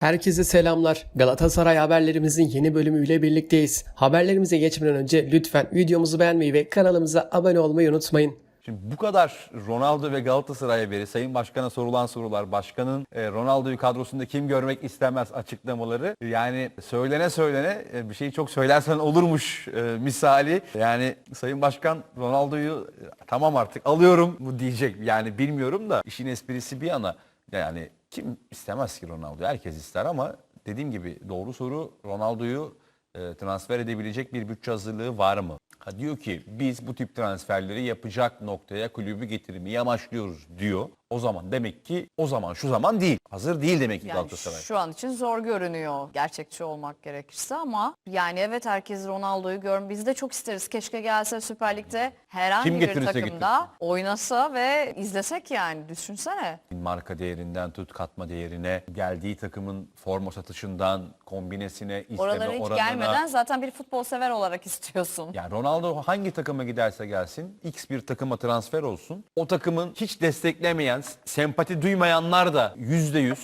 Herkese selamlar. Galatasaray haberlerimizin yeni bölümüyle birlikteyiz. Haberlerimize geçmeden önce lütfen videomuzu beğenmeyi ve kanalımıza abone olmayı unutmayın. Şimdi bu kadar Ronaldo ve Galatasaray haberi, Sayın Başkan'a sorulan sorular, Başkan'ın e, Ronaldo'yu kadrosunda kim görmek istemez açıklamaları yani söylene söylene e, bir şeyi çok söylersen olurmuş e, misali. Yani Sayın Başkan Ronaldo'yu e, tamam artık alıyorum mu diyecek yani bilmiyorum da işin esprisi bir yana yani kim istemez ki Ronaldo'yu? Herkes ister ama dediğim gibi doğru soru Ronaldo'yu e, transfer edebilecek bir bütçe hazırlığı var mı? Ha diyor ki biz bu tip transferleri yapacak noktaya kulübü getirmeyi amaçlıyoruz diyor. O zaman demek ki o zaman şu zaman değil. Hazır değil demek ki Yani Galatasaray. şu an için zor görünüyor gerçekçi olmak gerekirse ama yani evet herkes Ronaldo'yu gör. Biz de çok isteriz. Keşke gelse Süper Lig'de herhangi Kim bir takımda getirsin. oynasa ve izlesek yani düşünsene. Marka değerinden tut katma değerine, geldiği takımın forma satışından, kombinesine, isteme Oralara hiç oranına. gelmeden zaten bir futbol sever olarak istiyorsun. Yani Ronaldo hangi takıma giderse gelsin, X bir takıma transfer olsun. O takımın hiç desteklemeyen, sempati duymayanlar da %100 e,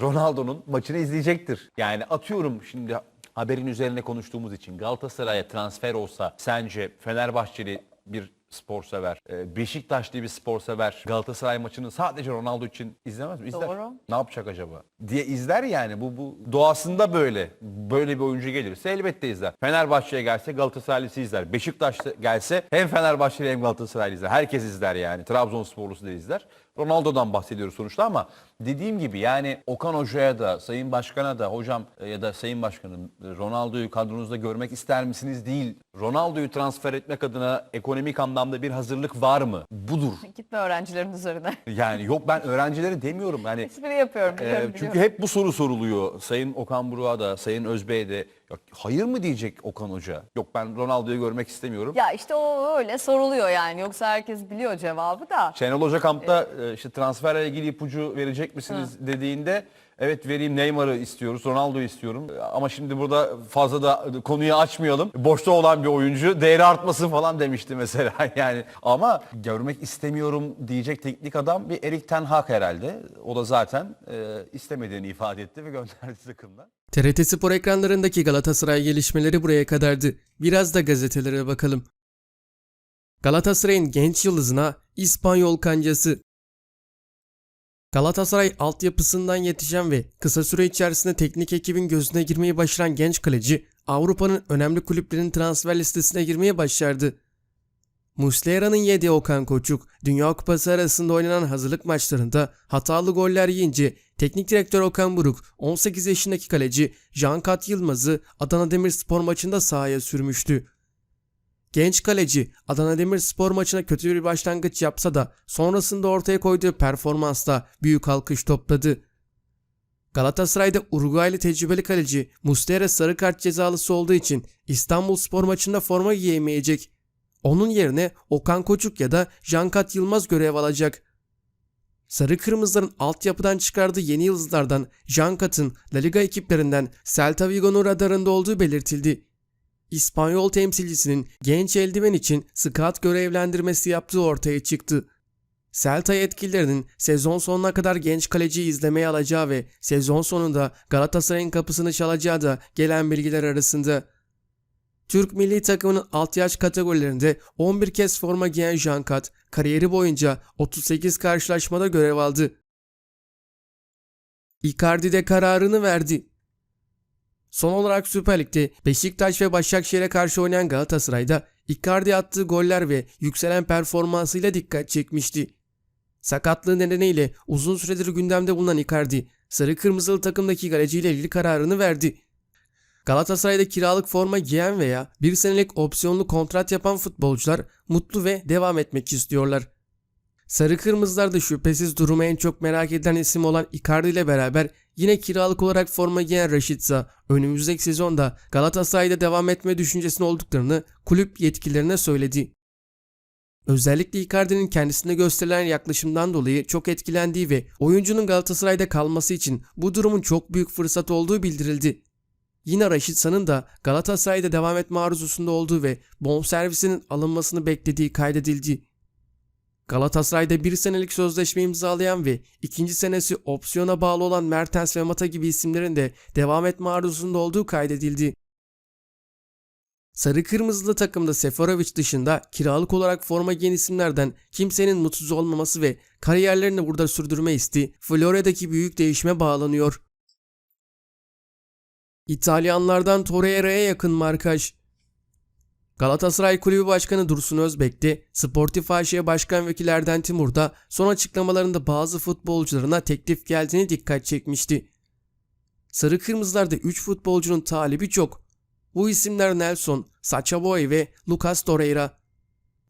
Ronaldo'nun maçını izleyecektir. Yani atıyorum şimdi haberin üzerine konuştuğumuz için Galatasaray'a transfer olsa sence Fenerbahçeli bir spor sever, e, Beşiktaşlı bir spor sever Galatasaray maçını sadece Ronaldo için izlemez mi? İzler. Doğru. Ne yapacak acaba? diye izler yani. Bu bu doğasında böyle. Böyle bir oyuncu gelirse elbette izler. Fenerbahçe'ye gelse Galatasaraylısı izler. Beşiktaş gelse hem Fenerbahçeli hem Galatasaraylı izler. Herkes izler yani. Trabzonsporlusu da izler. Ronaldo'dan bahsediyoruz sonuçta ama dediğim gibi yani Okan Hoca'ya da Sayın Başkan'a da hocam e, ya da Sayın Başkanım e, Ronaldo'yu kadronuzda görmek ister misiniz değil. Ronaldo'yu transfer etmek adına ekonomik anlamda bir hazırlık var mı? Budur. Gitme öğrencilerin üzerine. Yani yok ben öğrencileri demiyorum. Yani Espri yapıyorum ee, biliyorum, çünkü biliyorum. hep bu soru soruluyor. Sayın Okan Buruk'a da, Sayın Özbey'e de. Ya, hayır mı diyecek Okan Hoca? Yok ben Ronaldo'yu görmek istemiyorum. Ya işte o öyle soruluyor yani. Yoksa herkes biliyor cevabı da. Şenol Hoca kampta e, işte transferle ilgili ipucu verecek misiniz dediğinde evet vereyim Neymar'ı istiyoruz, Ronaldo'yu istiyorum. E, Ama şimdi burada fazla da konuyu açmayalım. Boşta olan bir oyuncu değeri artmasın falan demişti mesela yani. Ama görmek istemiyorum diyecek teknik adam bir Erik Ten Hag herhalde. O da zaten e, istemediğini ifade etti ve gönderdi takımdan. TRT Spor ekranlarındaki Galatasaray gelişmeleri buraya kadardı. Biraz da gazetelere bakalım. Galatasaray'ın genç yıldızına İspanyol kancası. Galatasaray altyapısından yetişen ve kısa süre içerisinde teknik ekibin gözüne girmeyi başaran genç kaleci Avrupa'nın önemli kulüplerinin transfer listesine girmeye başardı. Muslera'nın yediği Okan Koçuk, Dünya Kupası arasında oynanan hazırlık maçlarında hatalı goller yiyince teknik direktör Okan Buruk 18 yaşındaki kaleci Jean-Kat Yılmaz'ı Adana Demirspor maçında sahaya sürmüştü. Genç kaleci Adana Demirspor maçına kötü bir başlangıç yapsa da sonrasında ortaya koyduğu performansla büyük alkış topladı. Galatasaray'da Uruguaylı tecrübeli kaleci Muslera sarı kart cezalısı olduğu için İstanbul Spor maçında forma giyemeyecek. Onun yerine Okan Koçuk ya da Jankat Yılmaz görev alacak. Sarı Kırmızıların altyapıdan çıkardığı yeni yıldızlardan Jankat'ın La Liga ekiplerinden Celta Vigo'nun radarında olduğu belirtildi. İspanyol temsilcisinin genç eldiven için scout görevlendirmesi yaptığı ortaya çıktı. Celta yetkililerinin sezon sonuna kadar genç kaleciyi izlemeye alacağı ve sezon sonunda Galatasaray'ın kapısını çalacağı da gelen bilgiler arasında. Türk milli takımının alt yaş kategorilerinde 11 kez forma giyen Jankat, kariyeri boyunca 38 karşılaşmada görev aldı. Icardi de kararını verdi. Son olarak Süper Lig'de Beşiktaş ve Başakşehir'e karşı oynayan Galatasaray'da Icardi attığı goller ve yükselen performansıyla dikkat çekmişti. Sakatlığı nedeniyle uzun süredir gündemde bulunan Icardi, sarı kırmızılı takımdaki kaleciyle ilgili kararını verdi. Galatasaray'da kiralık forma giyen veya bir senelik opsiyonlu kontrat yapan futbolcular mutlu ve devam etmek istiyorlar. Sarı Kırmızılar da şüphesiz durumu en çok merak edilen isim olan Icardi ile beraber yine kiralık olarak forma giyen Rashica önümüzdeki sezonda Galatasaray'da devam etme düşüncesinde olduklarını kulüp yetkililerine söyledi. Özellikle Icardi'nin kendisine gösterilen yaklaşımdan dolayı çok etkilendiği ve oyuncunun Galatasaray'da kalması için bu durumun çok büyük fırsat olduğu bildirildi. Yine Raşitsa'nın da Galatasaray'da devam etme arzusunda olduğu ve bonservisinin alınmasını beklediği kaydedildi. Galatasaray'da bir senelik sözleşme imzalayan ve ikinci senesi opsiyona bağlı olan Mertens ve Mata gibi isimlerin de devam etme arzusunda olduğu kaydedildi. Sarı kırmızılı takımda Seferovic dışında kiralık olarak forma giyen isimlerden kimsenin mutsuz olmaması ve kariyerlerini burada sürdürme isteği Florya'daki büyük değişime bağlanıyor. İtalyanlardan Torreira'ya yakın markaj. Galatasaray Kulübü Başkanı Dursun Özbek de Sportif AŞ'ye başkan vekillerden Timur da son açıklamalarında bazı futbolcularına teklif geldiğini dikkat çekmişti. Sarı Kırmızılar'da 3 futbolcunun talibi çok. Bu isimler Nelson, Sacha Boey ve Lucas Torreira.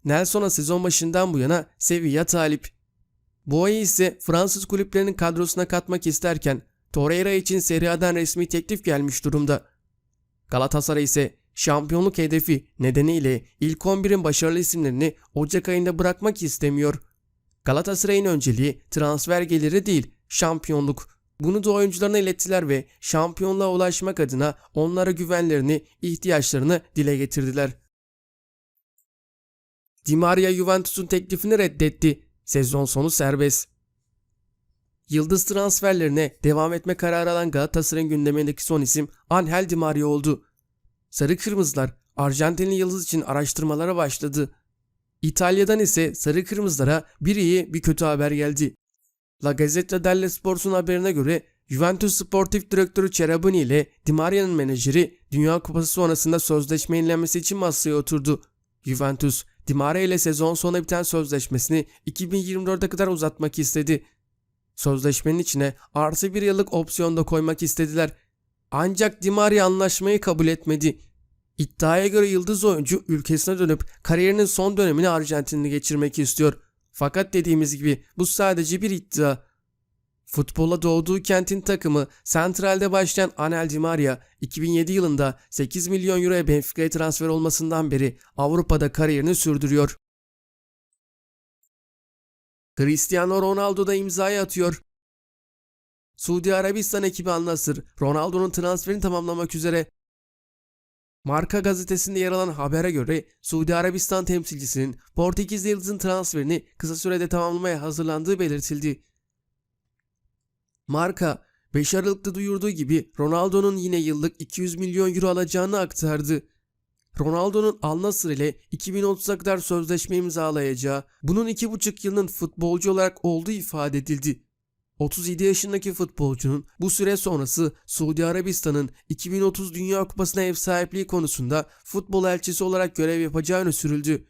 Nelson'a sezon başından bu yana Sevilla talip. Boey ise Fransız kulüplerinin kadrosuna katmak isterken Torreira için Serie A'dan resmi teklif gelmiş durumda. Galatasaray ise şampiyonluk hedefi nedeniyle ilk 11'in başarılı isimlerini Ocak ayında bırakmak istemiyor. Galatasaray'ın önceliği transfer geliri değil, şampiyonluk. Bunu da oyuncularına ilettiler ve şampiyonluğa ulaşmak adına onlara güvenlerini, ihtiyaçlarını dile getirdiler. Di Maria Juventus'un teklifini reddetti. Sezon sonu serbest. Yıldız transferlerine devam etme kararı alan Galatasaray'ın gündemindeki son isim Angel Di Maria oldu. Sarı Kırmızılar Arjantinli yıldız için araştırmalara başladı. İtalya'dan ise Sarı Kırmızılara bir iyi bir kötü haber geldi. La Gazzetta dello Sport'un haberine göre Juventus Sportif Direktörü Cherubini ile Di Maria'nın menajeri Dünya Kupası sonrasında sözleşme yenilenmesi için masaya oturdu. Juventus, Di Maria ile sezon sonu biten sözleşmesini 2024'e kadar uzatmak istedi. Sözleşmenin içine artı bir yıllık opsiyon da koymak istediler. Ancak Di Maria anlaşmayı kabul etmedi. İddiaya göre yıldız oyuncu ülkesine dönüp kariyerinin son dönemini Arjantin'de geçirmek istiyor. Fakat dediğimiz gibi bu sadece bir iddia. Futbola doğduğu kentin takımı Central'de başlayan Anel Di Maria 2007 yılında 8 milyon euroya Benfica'ya transfer olmasından beri Avrupa'da kariyerini sürdürüyor. Cristiano Ronaldo da imzayı atıyor. Suudi Arabistan ekibi Al Ronaldo'nun transferini tamamlamak üzere. Marka gazetesinde yer alan habere göre Suudi Arabistan temsilcisinin Portekizli yıldızın transferini kısa sürede tamamlamaya hazırlandığı belirtildi. Marka 5 Aralık'ta duyurduğu gibi Ronaldo'nun yine yıllık 200 milyon euro alacağını aktardı. Ronaldo'nun Al Nassr ile 2030'a kadar sözleşme imzalayacağı, bunun 2,5 yılının futbolcu olarak olduğu ifade edildi. 37 yaşındaki futbolcunun bu süre sonrası Suudi Arabistan'ın 2030 Dünya Kupası'na ev sahipliği konusunda futbol elçisi olarak görev yapacağı öne sürüldü.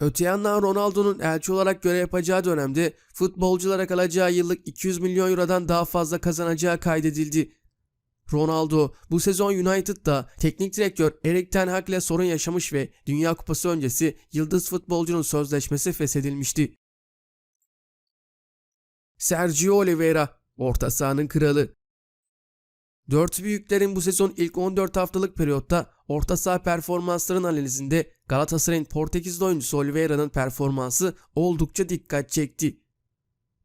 Öte yandan Ronaldo'nun elçi olarak görev yapacağı dönemde futbolculara kalacağı yıllık 200 milyon eurodan daha fazla kazanacağı kaydedildi. Ronaldo bu sezon United'da teknik direktör Erik Ten Hag ile sorun yaşamış ve Dünya Kupası öncesi yıldız futbolcunun sözleşmesi feshedilmişti. Sergio Oliveira, orta sahanın kralı. Dört büyüklerin bu sezon ilk 14 haftalık periyotta orta saha performansların analizinde Galatasaray'ın Portekizli oyuncusu Oliveira'nın performansı oldukça dikkat çekti.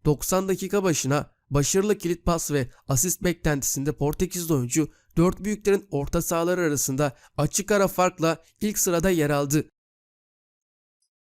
90 dakika başına başarılı kilit pas ve asist beklentisinde Portekizli oyuncu dört büyüklerin orta sahaları arasında açık ara farkla ilk sırada yer aldı.